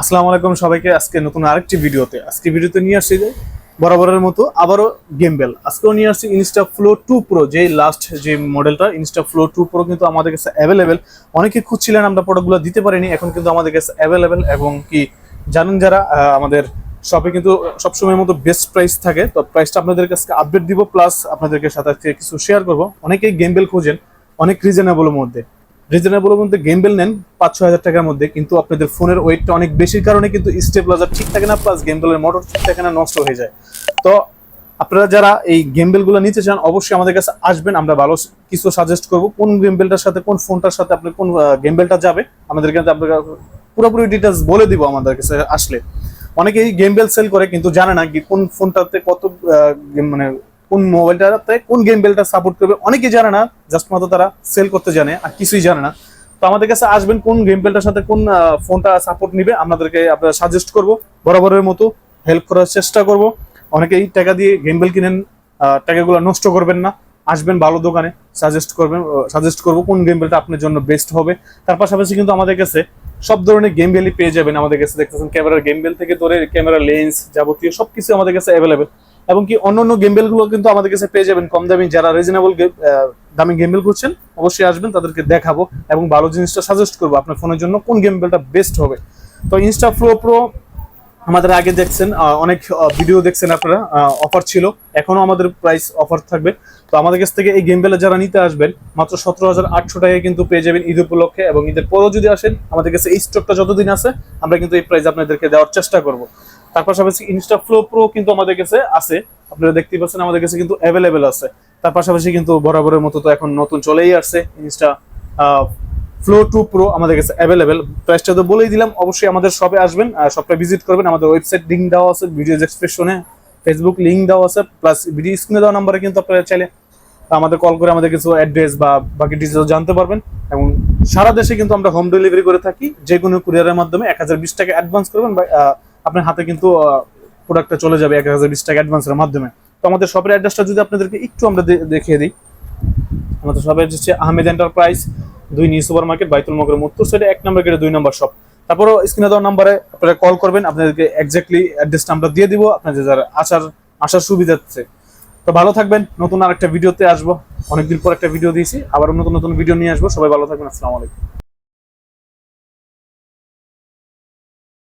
আসসালামু আলাইকুম সবাইকে, আজকে নতুন আরেকটি ভিডিওতে। আজকে ভিডিওতে নিয়ে আসছি যে বরাবরের মতো আবারও গেমবেল আজকেও নিয়ে আসছি ইনস্টা ফ্লো টু প্রো যে লাস্ট যে মডেলটা ইনস্টা ফ্লো টু প্রো কিন্তু আমাদের কাছে অ্যাভেলেবেল অনেকে খুঁজছিলেন আমরা প্রোডাক্টগুলো দিতে পারিনি, এখন কিন্তু আমাদের কাছে অ্যাভেলেবেল এবং কি জানেন যারা আমাদের শপে কিন্তু সবসময়ের মতো বেস্ট প্রাইস থাকে, তো প্রাইসটা আপনাদের কাছে আপডেট দিব প্লাস আপনাদেরকে সাথে কিছু শেয়ার করব। অনেকেই গেমবেল খোঁজেন, অনেক রিজনেবলের মধ্যে। রিজনেবল বলতে গেমবেল নেন পাঁচ ছয় হাজার টাকার মধ্যে, কিন্তু আপনাদের ফোনের ওয়েটটা অনেক বেশির কারণে কিন্তু স্টেবিলাইজার ঠিক থাকে না প্লাস গেমবেলের মোটর ঠিক থাকে না, নষ্ট হয়ে যায়। তো আপনারা যারা এই গেমবেলগুলো নিতে চান, অবশ্যই আমাদের কাছে আসবেন, আমরা ভালো কিছু সাজেস্ট করব। কোন গেমবেলটার সাথে, কোন ফোনটার সাথে আপনি কোন গেমবেলটা যাবে, আমাদের কাছে আপনাকে পুরোপুরি ডিটেলস বলে দিব আমাদের কাছে আসলে। অনেকেই গেমবেল সেল করে, কিন্তু জানে না কোন ফোনটাতে কত মানে কোন মোবাইলটাতে কোন গেম বেলটা সাপোর্ট করবে, অনেকেই জানে না জাস্ট মাত্র তারা সেল করতে জানে আর কিছুই জানে না। তো আমাদের কাছে আসবেন কোন গেম বেলটার সাথে কোন ফোনটা সাপোর্ট নিবে, আপনাদেরকে আপনারা সাজেস্ট করব, বরাবরের মতো হেল্প করার চেষ্টা করব। অনেকেই টাকা দিয়ে গেম বেল কিনেন টাকাগুলো নষ্ট করবেন না, আসবেন ভালো দোকানে সাজেস্ট করবেন সাজেস্ট করব কোন গেম বেলটা আপনার জন্য বেস্ট হবে। তার পাশাপাশি কিন্তু আমাদের কাছে সব ধরনের গেম বেলই পেয়ে যাবেন আমাদের কাছে, দেখতেছেন ক্যামেরার গেম বেল থেকে ধরে ক্যামেরা লেন্স যাবতীয় সবকিছু আমাদের কাছে অ্যাভেলেবেল এবং কি অন্যান্য গেমবেলগুলো কিন্তু আমাদের কাছে পেয়ে যাবেন কম দামি, যারা রিজনেবল দামি গেমবেল করছেন অবশ্যই আসবেন, তাদেরকে দেখাবো এবং ভালো জিনিসটা সাজেস্ট করব আপনার ফোনের জন্য কোন গেমবেলটা বেস্ট হবে। তো ইনস্টা ফ্লো প্রো আমাদের আগে দেখছেন অনেক ভিডিও দেখছেন আপনারা অফার ছিল এখনও আমাদের প্রাইস অফার থাকবে। তো আমাদের কাছ থেকে এই গেমবেলা যারা নিতে আসবেন, মাত্র সতেরো হাজার আটশো টাকায় কিন্তু পেয়ে যাবেন ঈদ উপলক্ষে এবং ঈদের পরেও যদি আসেন, আমাদের কাছে এই স্টকটা যতদিন আছে, আমরা কিন্তু এই প্রাইস আপনাদেরকে দেওয়ার চেষ্টা করব। তার পাশাপাশি ইনস্টা ফ্লো প্রো কিন্তু আমাদের কাছে আছে। আপনারা দেখতেই পাচ্ছেন আমাদের কাছে কিন্তু অ্যাভেলেবেল আছে। তার পাশাপাশি কিন্তু বরাবরের মতো তো এখন নতুন চলেই আসছে ইনস্টা ফ্লো টু প্রো আমাদের কাছে অ্যাভেলেবেল প্রাইসটা তো বলেই দিলাম, অবশ্যই আমাদের শপে আসবেন শপটা ভিজিট করবেন। আমাদের ওয়েবসাইট লিঙ্ক দেওয়া আছে ভিডিও এক্সপ্রেশনে ফেসবুক লিঙ্ক দেওয়া আছে প্লাস ভিডিও স্ক্রিনে দেওয়া নাম্বারে কিন্তু আপনারা চাইলে আমাদের কল করে আমাদের কিছু অ্যাড্রেস বা বাকি ডিটেলস জানতে পারবেন। এবং সারা দেশে কিন্তু আমরা হোম ডেলিভারি করে থাকি যে কোনো কুরিয়ারের মাধ্যমে। এক হাজার বিশ টাকা অ্যাডভান্স করবেন বা আপনার হাতে কিন্তু প্রোডাক্টটা চলে যাবে এক হাজার বিশ টাকা অ্যাডভান্সের মাধ্যমে। তো আমাদের শপের অ্যাড্রেসটা যদি আপনাদেরকে একটু আমরা দেখিয়ে দিই। আমাদের শপের হচ্ছে আহমেদ এন্টারপ্রাইজ দুই নিউ সুপার মার্কেট, বাইতুল মগরের উত্তর সাইডে এক নম্বর গেটে দুই নম্বর শপ তারপরও স্ক্রিনে দেওয়া নাম্বারে আপনারা কল করবেন, আপনাদেরকে এক্স্যাক্টলি অ্যাড্রেসটা আমরা দিয়ে দিব, আপনাদের যারা আসার আসার সুবিধার্থে তো ভালো থাকবেন, নতুন আরেকটা ভিডিওতে আসব। অনেকদিন পর একটা ভিডিও দিয়েছি আবার নতুন নতুন ভিডিও নিয়ে আসব। সবাই ভালো থাকবেন, আসসালামু আলাইকুম।